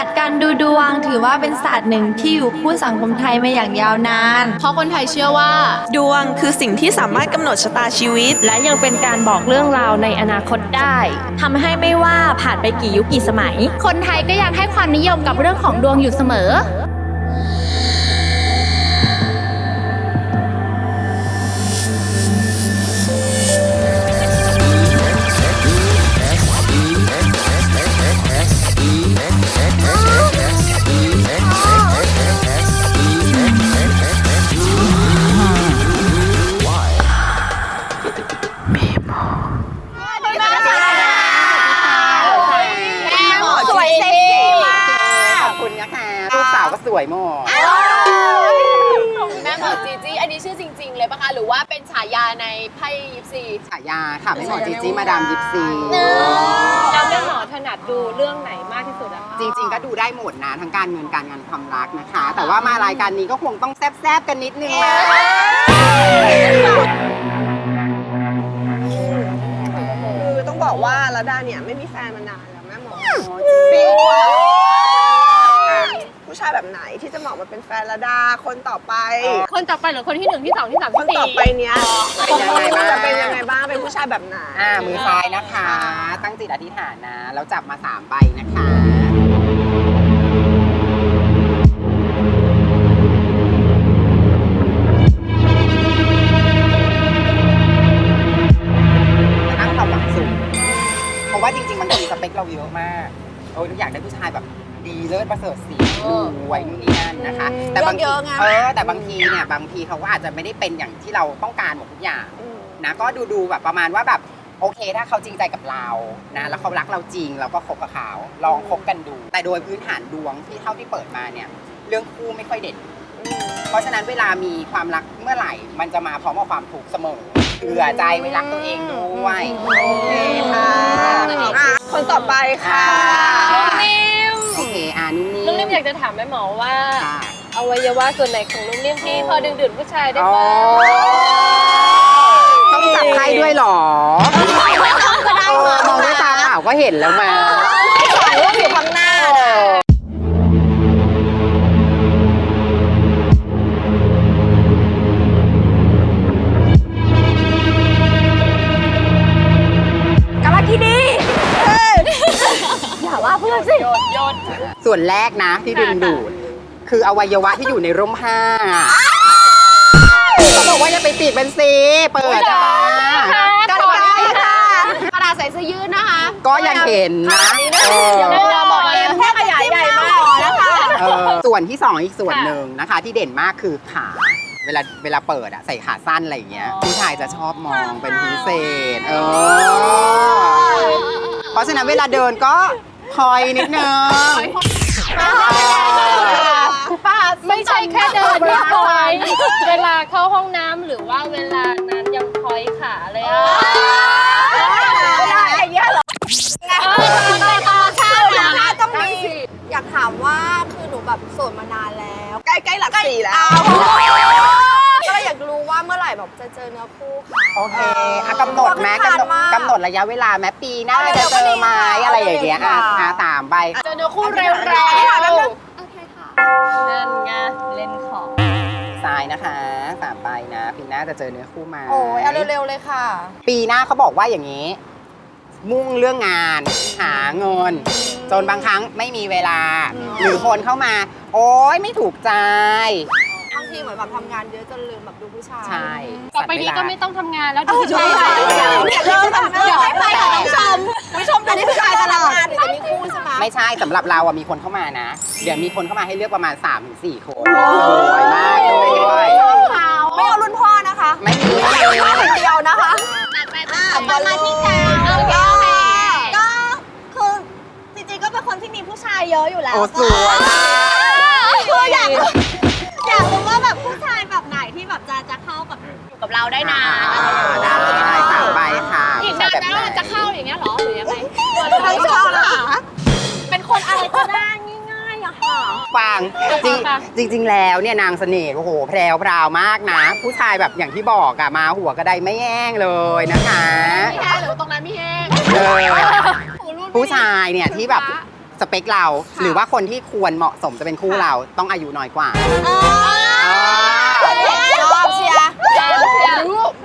ศาสตร์การดูดวงถือว่าเป็นศาสตร์หนึ่งที่อยู่คู่สังคมไทยมาอย่างยาวนาน เพราะคนไทยเชื่อว่า ดวงคือสิ่งที่สามารถกำหนดชะตาชีวิต และยังเป็นการบอกเรื่องราวในอนาคตได้ทำให้ไม่ว่าผ่านไปกี่ยุคกี่สมัย คนไทยก็ยังให้ความนิยมกับเรื่องของดวงอยู่เสมอ กสาวก็สวยหมดแม่หมอจีจี้อันนี้ชื่อจริง ๆ เลยปะคะ หรือว่าเป็นฉายาในไพ่ยิปซีฉายาค่ะไม่หมอจีจี้มาดามยิปซี แล้วแม่หมอถนัดดูเรื่องไหนมากที่สุดอะคะจริงๆ ก็ดูได้หมดนะทั้งการเงินการงานความรักนะคะ แต่ว่ามารายการนี้ก็คงต้องแซบๆกันนิดนึงนะคือต้องบอกว่าระดาเนี่ยไม่มีแฟนมานานแล้วแม่หมอปีกว่า ผู้ชายแบบไหนที่จะเหมาะมาเป็นแฟนระดาคนต่อไป คนต่อไปหรือคนที่หนึ่งที่สองที่สามคนที่ต่อสี่ไปเนี้ยเป็นยังไงบ้าง จะเป็นยังไงบ้างเป็นผู้ชายแบบไหน อ่ามือซ้ายนะคะ ตั้งจิตอธิษฐานนะ แล้วจับมาสามใบนะคะ ตั้งความหวังสูงเพราะว่าจริงๆมันมีสเปคเราเยอะมาก โอ้ยอยากได้ผู้ชายแบบ ดีเลิศประเสริฐสีรวยนู่นนี่นั่นนะคะ แต่บางทีเออแต่บางทีเนี่ยบางทีเขาก็อาจจะไม่ได้เป็นอย่างที่เราต้องการหมดทุกอย่างนะก็ดูดูๆแบบประมาณว่าแบบโอเคถ้าเขาจริงใจกับเรานะแล้วเขารักเราจริงเราก็คบกับเขาลองคบกันดู แต่โดยพื้นฐานดวงที่เท่าที่เปิดมาเนี่ยเรื่องคู่ไม่ค่อยเด่น เพราะฉะนั้นเวลามีความรักเมื่อไหร่ มันจะมาพร้อมกับความทุกข์เสมอเผื่อใจไว้รักตัวเองด้วยโอเคค่ะอะ คนต่อไปค่ะนุ่มนิ่ม อยากจะถามแม่หมอว่าค่ะอวัยวะส่วนไหนของนุ่มนิ่มที่พอดึงดูดผู้ชายได้อ๋อบ้างต้องจับไพ่ด้วยเหรอเออมองด้วยตาเปล่าก็เห็นแล้วมา ถ่ายรูปอยู่ข้างหน้านะกาลกินีอย่าว่าเพื่อนสิ โยนโยน ส่วนแรกนะที่ดึงดูด คืออวัยวะที่อยู่ในร่มผ้าเขาบอกว่าอย่าไปปิดมันสิเปิดอะกันไกลค่ะกระดาษใส่เสื้อยืดนะคะ ก็ยังเห็นนะเออเดี๋ยวบอกเลยแค่ขยายใหญ่มากนะคะเออส่วนที่สองอีกส่วนหนึ่งนะคะ ที่เด่นมากคือขาเวลาเวลาเปิดอะใส่ขาสั้นอะไรอย่างเงี้ยผู้ชายจะชอบมองเป็นพิเศษ เออ เพราะฉะนั้นเวลาเดินก็ คอยนิดนึงป้าไม่ใช่แค่เดินเรียบร้อยเวลาเข้าห้องน้ำหรือว่าเวลานั้นยังคอยขาเลยอะไม่ได้อย่างเงี้ยเหรอเป็นธรรมชาตินะ ต้องมีอยากถามว่าคือหนูแบบโสดมานานแล้ว ใกล้ๆหลักสี่แล้ว ก็เลยอยากรู้ ว่าเมื่อไหร่แบบจะเจอเนื้อคู่ค่ะ โอเคอะกำหนดไหมกลัวกำหนดมากกำหนดระยะเวลาไหมปีหน้าเอาเร็จะวๆเจอไหมก็ดีค่ะอะไรอย่างเงี้ยอะเอาเร็วๆอะตามไปเจอเนื้อคู่เร็วๆโอเคค่ะนั่นไงเล่นของทรายนะคะสามใบนะ ปีหน้าจะเจอเนื้อคู่ไหมาโอ้ยเอาเร็วๆเลยค่ะ ปีหน้าเขาบอกว่าอย่างนี้ มุ่งเรื่องงานหาเงิน จนบางครั้งไม่มีเวลาหรือคนเข้ามา โอ๊ยไม่ถูกใจบาง ทีเหมือนแบบทำงานเยอะจนลืมแบบดูผู้ชาย ใช่ต่อไปนี้ก็ไม่ต้องทำงานแล้วดูใช่ใช่ใช่เริ่มแบบเดี๋ยวให้ไปค่ะใช่ผู้ชมผู้ชมดูผู้ชายตลอดหรือจะมีคู่ใช่ไหมไม่ใช่สำหรับเราอะมีคนเข้ามานะ เดี๋ยวมีคนเข้ามาให้เลือกประมาณ 3-4 คนสวยมากด้วยไม่เอารุ่นพ่อนะคะ ไม่มีคนเดียวนะคะมามาที่กลางโอเคโอเคก็คือจริงๆก็เป็นคนที่มีผู้ชายเยอะอยู่แล้วโอ้สวยคืออยาก อยากรู้ว่าแบบผู้ชายแบบไหนที่แบบจะจะเข้ากับอยู่กับเราได้นานอ่าได้ได้สามใบค่ะอีกนานแบบนะไหนเราจะเข้าอย่างเงี้ยเหรอหรือยังไงไม่ชอบแล้วเป็นคนอะไรก็ได้ง่ายๆอะค่ะ ฟังจริงจริง ๆ แล้วเนี่ยนางเสน่ห์โอ้โหแพรวพราวมากนะ ผู้ชายแบบอย่างที่บอกอะมาหัวกระไดไม่แห้งเลยนะคะไม่แห้งหรือตรงนั้นไม่แห้งเออผู้ชายเนี่ยที่แบบ สเปคเรา หรือว่าคนที่ควรเหมาะสมจะเป็นคู่เราต้องอายุน้อยกว่าชอบเชียร์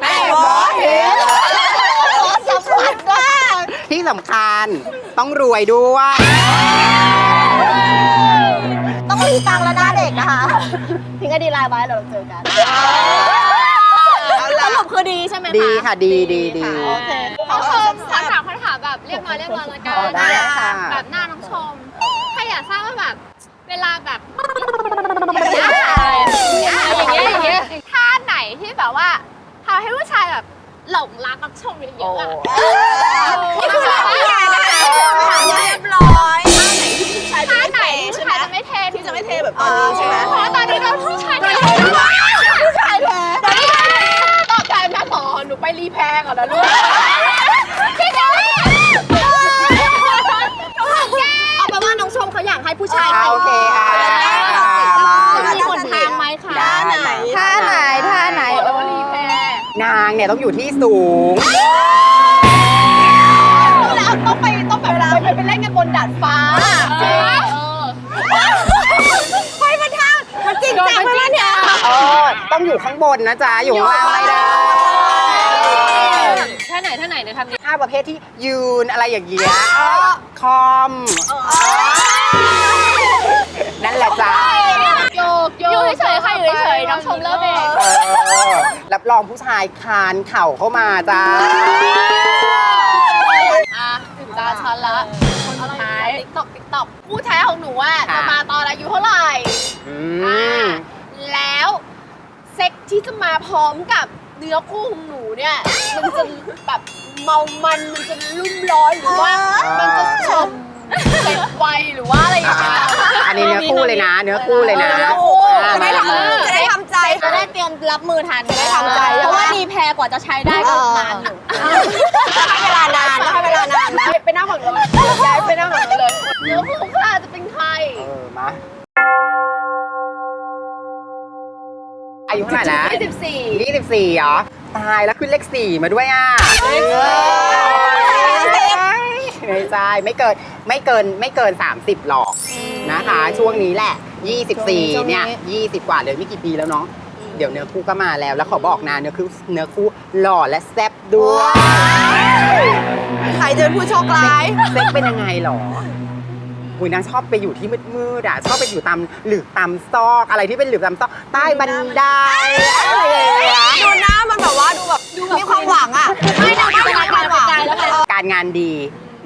แม่หมอเห็นสัมผัสว่าที่สำคัญต้องรวยด้วย ต้องมีตังค์แล้วหน้าเด็กนะคะทิ้งไอดีไลน์ไว้เดี๋ยวเราเจอกันสรุปคือดีใช่ไหมคะดีค่ะดีดีดีโอเคขอขอถามคำถามแบบเรียบร้อยเรียบร้อยละกันอ๋อได้ค่ะแบบหน้าน้องชมถ้าอยากทราบว่าแบบ เว ลาแบบอย่างเงี้ยอย่างเงี้ยอย่างเงี้ยท่าไหนที่แบบว่าทำให้ผู้ชายแบบหลงรักน้องชมเยอะๆอะนี่คือเราพี่แอนนะคะถามเรียบร้อยท่าไหนที่ผู้ชายจะท่าไม่ไหนเทที่ที่ผู้จะชายจะไม่เทไม่เทแบบตอนนี้ใช่ไหมเพราะว่าตอนนี้เราผู้ชายเทผู้ชายแท้ตอบแทนแม่หมอหนูไปรีแพร์ก่อนนะลูก เนี่ยต้องอยู่ที่สูงแล้วต้องไปต้องแบบไปไปเล่นกันบนดาดฟ้าเจ๊ไปมันทางมันจริงจังไหมเนี่ยเออต้องอยู่ข้างบนนะจ๊ะ อยู่ข้างล่างไม่ได้ท่าไหนท่าไหนเดี๋ยวทำดิถ้าประเภทที่ยืนอะไรอย่างเงี้ยคอมนั่นแหละจ้ะโย กโยกอยู่เฉยๆค่ะอยู่เฉยๆน้องชมเริ่มเอง เออรับรองผู้ชายคานเข่าเข้ามาจ้า อะถึงตาฉันละคนสุดท้ายติ๊กตอกติ๊กตอกคู่แท้ของหนูอะ จะมาตอนอายุเท่าไหร่อืมแล้วเซ็กที่จะมาพร้อมกับเนื้อคู่ของหนูเนี่ยมันจะแบบเมามันมันจะลุ่มร้อนหรือว่ามันจะชมเซ็กไวหรือว่าอะไรอย่างเงี้ย อันนี้เนื้อคู่เลยนะ เนื้อคู่เลยนะ เนื้อคู่อ่า จะได้มาทำมาจะได้ทำใจ จะได้เตรียมรับมือทันจะได้ทำใจ เพราะว่าดีแพรกว่าจะใช้ได้ก็นานอยู่ให้เวลานานให้เวลานานนะไปนั่งฝั่งนู้นย้ายไปนั่งฝั่งนู้นเลยเนื้อคู่ของข้าจะเป็นใคร เออ มาอายุเท่าไหร่แล้ว24ยี่สิบสี่เหรอ ตายแล้วขึ้นเลขสี่มาด้วยอะไม่ใช่ไม่เกินไม่เกินไม่เกิน 30 หรอกนะคะ ช่วงนี้แหละ 24 เนี่ย 20 กว่าเลยไม่กี่ปีแล้วเนาะ เดี๋ยวเนื้อคู่ก็มาแล้ว แล้วขอบอกนะเนื้อคู่เนื้อคู่หล่อและแซ่บด้วย ใครจะเป็นผู้โชคร้าย เซ็กเป็นยังไงหรออุยนางชอบไปอยู่ที่มืดๆอะชอบไปอยู่ตามหลืบตามซอกอะไรที่เป็นหลืบตามซอกใต้บันไดอะไรอย่างเงี้ยดูหน้ามันแบบว่าดูแบบดูมีความหวังอะไม่นางไม่มีความหวังการงานดี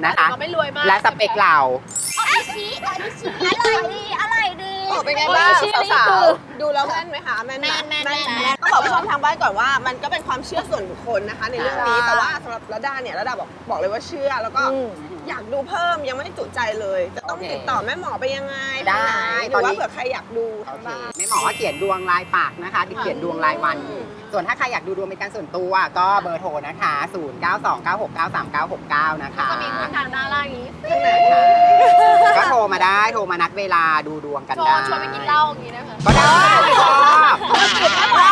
นะคะก็ไม่รวยมากและสเปคเราอะไรดีอะไรดีเป็นไงบ้างสาวๆดูแล้วแม่นไหมคะแม่นไหแม่นแม่นแม่น ต้องบอกผู้ชมทางบ้านก่อนว่า มันก็เป็นความเชื่อส่วนบุคคลนะคะ ในเรื่องนี้แต่ว่าสำหรับระดาเนี่ยระดาบอกบอกเลยว่าเชื่อแล้วก็อยากดูเพิ่มยังไม่จุใจเลย จะต้องติดต่อแม่หมอไปยังไงทางไหนหรือว่าเผื่อใครอยากดูโอทางเคบ้านไม่หมอว่าเขียนดวงลายปากนะคะเขียนดวงรายวันส่วนถ้าใครอยากดูดวงเป็นการส่วนตัวก็เบอร์โทรนะคะ 0929693969 นะคะจะมีคนทางด้านล่างนี้ก็โทรมาได้โทรมานัดเวลาดูดวงกันชวได้ นชวนไปกินเหล้าอย่างนี้นะคะก็ได้ชอบ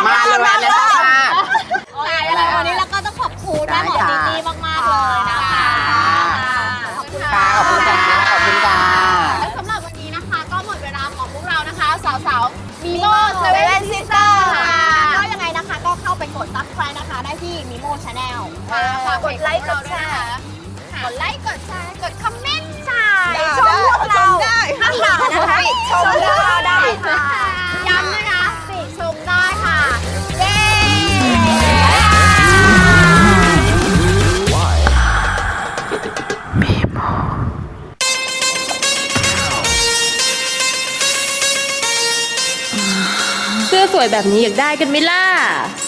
มาเลยนะชอบมากวันนี้เราก็ต้องขอบคุณแม่หมอจีจี้มากๆเลยนะคะขอบคุณค่ะ ขอบคุณค่ะขอบคุณค่ะ และสำหรับวันนี้นะคะ ก็หมดเวลาของพวกเรานะคะ สาวๆมีโมเซเซเว่เว่นนซิซิสสเตเตออร์ร์ค่ะค่ะก็ยังไงนะคะ ก็เข้าไปกด subscribe นะคะ ได้ที่มิโมชาแนลฝากกดไลค์กดแชร์กดไลค์กดแชร์กดคอมเมนต์ค่ะด่าชมพวกเราได้ข้างหลังนะคะชมเราได้ วยแบบนี้อยากได้กันไหมล่ะ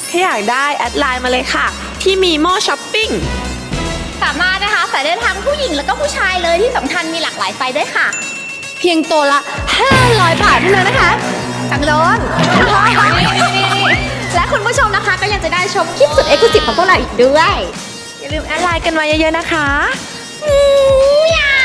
ถ้าอยากได้แอดไลน์มาเลยค่ะ ที่มีโมช้อปปิ้ง สามารถนะคะใส่ได้ทั้งผู้หญิงแล้วก็ผู้ชายเลยที่สำคัญมีหลากหลายไซส์ด้วยค่ะ เพียงตัวละ 500 บาทเท่านั้นนะคะจังโดนและคุณผู้ชมนะคะก็ยังจะได้ชมคลิปสุดเอ็กซ์คลูซีฟของพวกเราอีกด้วย อย่าลืมแอดไลน์กันมาเยอะๆนะคะ อืมยา